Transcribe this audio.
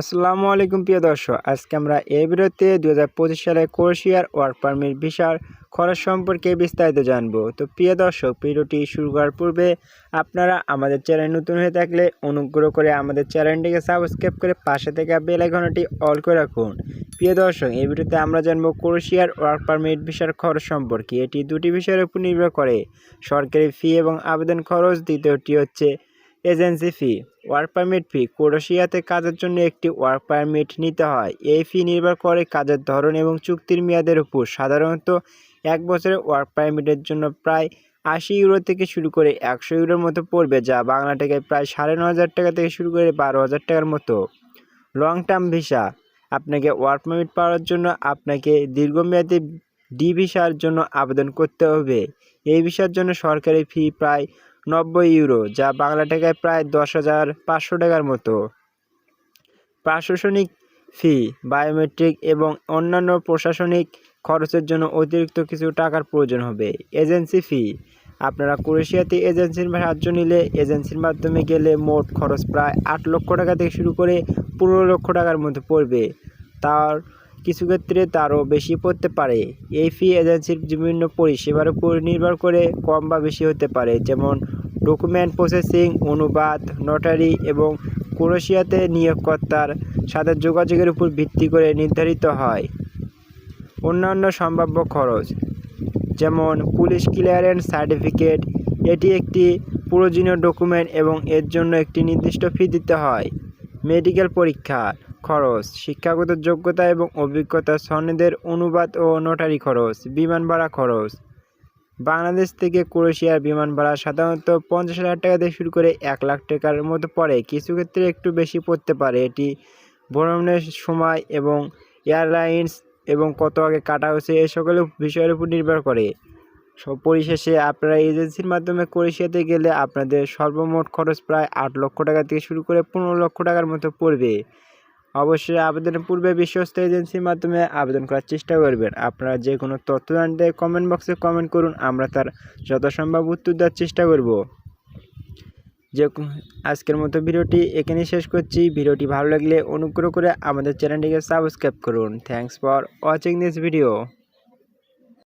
আসসালামু আলাইকুম, প্রিয় দর্শক। আজকে আমরা এই ভিডিওতে দু হাজার পঁচিশ সালে ক্রোয়েশিয়ার ওয়ার্ক পারমিট ভিসার খরচ সম্পর্কে বিস্তারিত জানব। তো প্রিয় দর্শক, ভিডিওটি শুরু করার পূর্বে আপনারা আমাদের চ্যানেল নতুন হয়ে থাকলে অনুগ্রহ করে আমাদের চ্যানেলটিকে সাবস্ক্রাইব করে পাশে থেকে বেল আইকনটি অল করে রাখুন। প্রিয় দর্শক, এই ভিডিওতে আমরা জানব ক্রোয়েশিয়ার ওয়ার্ক পারমিট ভিসার খরচ সম্পর্কে। এটি দুটি বিষয়ের উপর নির্ভর করে। সরকারি ফি এবং আবেদন খরচ দ্বিতীয়টি হচ্ছে agency fee work permit fee ক্রোয়েশিয়াতে কাজের জন্য একটি ওয়ার্ক পারমিট নিতে হয়। এই ফি নির্ভর করে কাজের ধরন এবং চুক্তির মেয়াদের উপর। সাধারণত এক বছরের ওয়ার্ক পারমিটের জন্য প্রায় আশি ইউরো থেকে শুরু করে একশো ইউরোর মতো পড়বে, যা বাংলা টাকায় প্রায় সাড়ে ন হাজার টাকা থেকে শুরু করে বারো হাজার টাকার মতো। লং টার্ম ভিসা আপনাকে ওয়ার্ক পারমিট পাওয়ার জন্য আপনাকে দীর্ঘমেয়াদী ডি ভিসার জন্য আবেদন করতে হবে। এই ভিসার জন্য সরকারি ফি প্রায় নব্বই ইউরো, যা বাংলা টাকায় প্রায় দশ হাজার পাঁচশো টাকার মতো। প্রশাসনিক ফি, বায়োমেট্রিক এবং অন্যান্য প্রশাসনিক খরচের জন্য অতিরিক্ত কিছু টাকার প্রয়োজন হবে। এজেন্সি ফি, আপনারা ক্রোয়েশিয়াতে এজেন্সির সাহায্য নিলে এজেন্সির মাধ্যমে গেলে মোট খরচ প্রায় আট লক্ষ টাকা থেকে শুরু করে পনেরো লক্ষ টাকার মধ্যে পড়বে। তার কিছু ক্ষেত্রে তারও বেশি পড়তে পারে। এই ফি এজেন্সির বিভিন্ন পরিষেবার উপর নির্ভর করে কম বা বেশি হতে পারে, যেমন ডকুমেন্ট প্রসেসিং, অনুবাদ, নোটারি এবং ক্রোয়েশিয়াতে নিয়োগকর্তার সাথে যোগাযোগের উপর ভিত্তি করে নির্ধারিত হয়। অন্যান্য সম্ভাব্য খরচ, যেমন পুলিশ ক্লিয়ারেন্স সার্টিফিকেট, এটি একটি প্রয়োজনীয় ডকুমেন্ট এবং এর জন্য একটি নির্দিষ্ট ফি দিতে হয়। মেডিকেল পরীক্ষা খরচ, শিক্ষাগত যোগ্যতা এবং অভিজ্ঞতা সনদের অনুবাদ ও নোটারি খরচ, বিমান ভাড়া খরচ বাংলাদেশ থেকে ক্রোয়েশিয়ার বিমান ভাড়া সাধারণত পঞ্চাশ হাজার টাকা থেকে শুরু করে এক লাখ টাকার মতো পড়ে। কিছু ক্ষেত্রে একটু বেশি পড়তে পারে। এটি ভ্রমণের সময় এবং এয়ারলাইন্স এবং কত আগে কাটা হয়েছে এই সকল বিষয়ের উপর নির্ভর করে। সব পরিশেষে আপনারা এজেন্সির মাধ্যমে ক্রোয়েশিয়াতে গেলে আপনাদের সর্বমোট খরচ প্রায় আট লক্ষ টাকা থেকে শুরু করে পনেরো লক্ষ টাকার মতো পড়বে। অবশ্যই আবেদনের পূর্বে বিশ্বস্ত এজেন্সির মাধ্যমে আবেদন করার চেষ্টা করবেন। আপনারা যে কোনো তথ্য জানতে কমেন্ট বক্সে কমেন্ট করুন, আমরা তার যথাসম্ভব উত্তর দেওয়ার চেষ্টা করব। যে আজকের মতো ভিডিওটি এখানে শেষ করছি। ভিডিওটি ভালো লাগলে অনুগ্রহ করে আমাদের চ্যানেলটিকে সাবস্ক্রাইব করুন। Thanks for watching this video